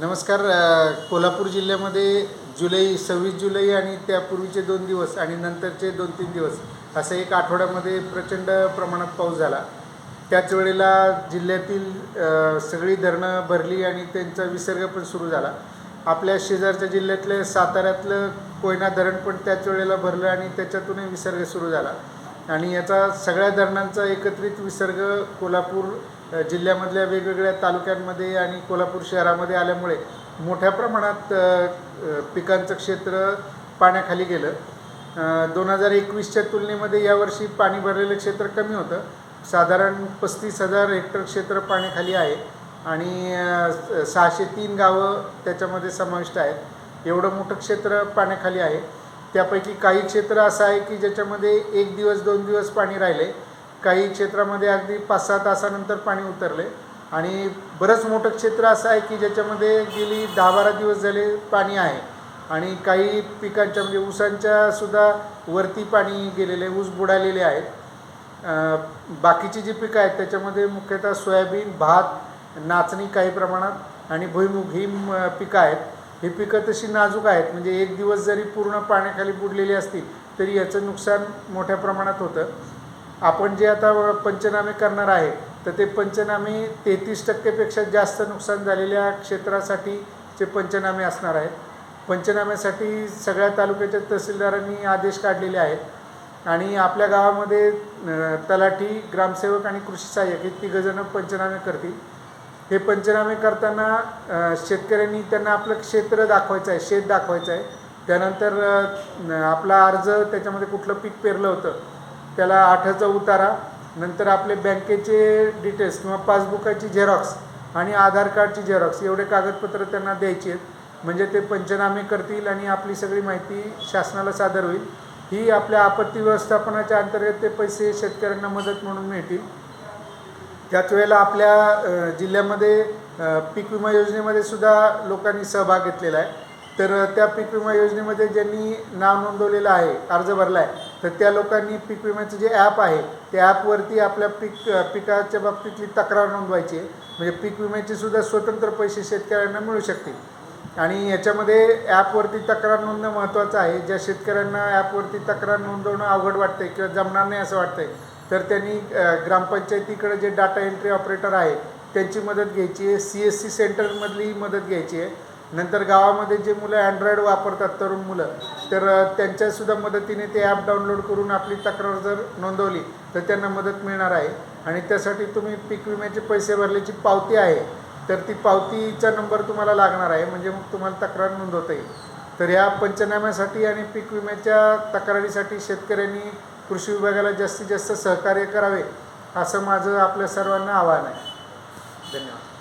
नमस्कार कोल्हापूर जिल्ह्यामध्ये जुलै सव्वीस जुलै आणि त्यापूर्वीचे दोन दिवस आणि नंतरचे दोन तीन दिवस असं एक आठवड्यामध्ये प्रचंड प्रमाणात पाऊस झाला. त्याच वेळेला जिल्ह्यातील सगळी धरणं भरली आणि त्यांचा विसर्ग पण सुरू झाला. आपल्या शेजारच्या जिल्ह्यातल्या साताऱ्यातलं कोयना धरण पण त्याच वेळेला भरलं आणि त्याच्यातूनही विसर्ग सुरू झाला. आणि याचा सगळ्या धरणांचा एकत्रित विसर्ग कोल्हापूर जिल्ह्यामधल्या वेगवेगळ्या तालुक्यांमध्ये आणि कोल्हापूर शहरामध्ये आल्यामुळे मोठ्या प्रमाणात पिकांचं क्षेत्र पाण्याखाली गेलं. दोन हजार एकवीसच्या तुलनेमध्ये यावर्षी पाणी भरलेलं क्षेत्र कमी होतं. साधारण पस्तीस हजार हेक्टर क्षेत्र पाण्याखाली आहे आणि सहाशे तीन गावं त्याच्यामध्ये समाविष्ट आहेत. एवढं मोठं क्षेत्र पाण्याखाली आहे. त्यापैकी काही क्षेत्र असं आहे की ज्याच्यामध्ये एक दिवस दोन दिवस पाणी राहिले. काही क्षेत्रामध्ये अगदी पाच सहा तासानंतर पाणी उतरले. आणि बरंच मोठं क्षेत्र असं आहे की ज्याच्यामध्ये गेली दहा बारा दिवस झाले पाणी आहे. आणि काही पिकांच्या म्हणजे ऊसांच्या सुद्धा वरती पाणी गेलेले ऊस बुडालेले आहेत. बाकीची जी पिकं आहेत त्याच्यामध्ये मुख्यतः सोयाबीन भात नाचणी काही प्रमाणात आणि भुईमुग ही पिकं आहेत. ही पिकं तशी नाजूक आहेत. म्हणजे एक दिवस जरी पूर्ण पाण्याखाली बुडलेली असतील तरी याचं नुकसान मोठ्या प्रमाणात होतं. आपण जे आता पंचनामे करणार आहे तर ते पंचनामे तेहतीस टक्केपेक्षा जास्त नुकसान झालेल्या क्षेत्रासाठीचे पंचनामे असणार आहेत पंचनाम्यासाठी सगळ्या तालुक्याच्या तहसीलदारांनी आदेश काढलेले आहेत आणि आपल्या गावामध्ये तलाठी ग्रामसेवक आणि कृषी सहाय्यक हे तिघंजणं पंचनामे करतील. हे पंचनामे करताना शेतकऱ्यांनी त्यांना आपलं क्षेत्र दाखवायचं आहे शेत दाखवायचं आहे. त्यानंतर आपला अर्ज त्याच्यामध्ये कुठलं पीक पेरलं होतं त्याला आठाचा उतारा नंतर आपले बँकेचे डिटेल्स किंवा पासबुकाची झेरॉक्स आणि आधार कार्डची झेरॉक्स एवढे कागदपत्र त्यांना द्यायची आहेत. म्हणजे ते पंचनामे करतील आणि आपली सगळी माहिती शासनाला सादर होईल. ही आपल्या आपत्ती व्यवस्थापनाच्या अंतर्गत ते पैसे शेतकऱ्यांना मदत म्हणून मिळतील. त्याच वेळेला आपल्या जिल्ह्यामध्ये पीक विमा योजनेमध्ये सुद्धा लोकांनी सहभाग घेतलेला आहे. तर त्या पीक विमा योजनेमध्ये ज्यांनी नाव नोंदवलेलं आहे अर्ज भरला आहे तर त्या लोकांनी पीक विम्याचं जे ॲप आहे त्या ॲपवरती आपल्या पीक पिकाच्या बाबतीतली तक्रार नोंदवायची आहे. म्हणजे पीक विम्याचे सुद्धा स्वतंत्र पैसे शेतकऱ्यांना मिळू शकतील. आणि याच्यामध्ये ॲपवरती तक्रार नोंदणं महत्त्वाचं आहे. ज्या शेतकऱ्यांना ॲपवरती तक्रार नोंदवणं अवघड वाटतंय किंवा जमणार नाही असं वाटतंय तर त्यांनी ग्रामपंचायतीकडे जे डाटा एंट्री ऑपरेटर आहे त्यांची मदत घ्यायची आहे. सी एस सी सेंटरमधली मदत घ्यायची आहे. नंतर गावामध्ये जे मुलं अँड्रॉईड वापरतात तरुण मुलं तर त्यांच्यासुद्धा मदतीने ते ॲप डाउनलोड करून आपली तक्रार जर नोंदवली तर त्यांना मदत मिळणार आहे. आणि त्यासाठी तुम्ही पीक विम्याचे पैसे भरल्याची पावती आहे तर ती पावतीचा नंबर तुम्हाला लागणार आहे म्हणजे मग तुम्हाला तक्रार नोंदवता येईल. तर या पंचनाम्यासाठी आणि पीक विम्याच्या तक्रारीसाठी शेतकऱ्यांनी कृषी विभागाला जास्तीत जास्त सहकार्य करावे असं माझं आपल्या सर्वांना आवाहन आहे. धन्यवाद.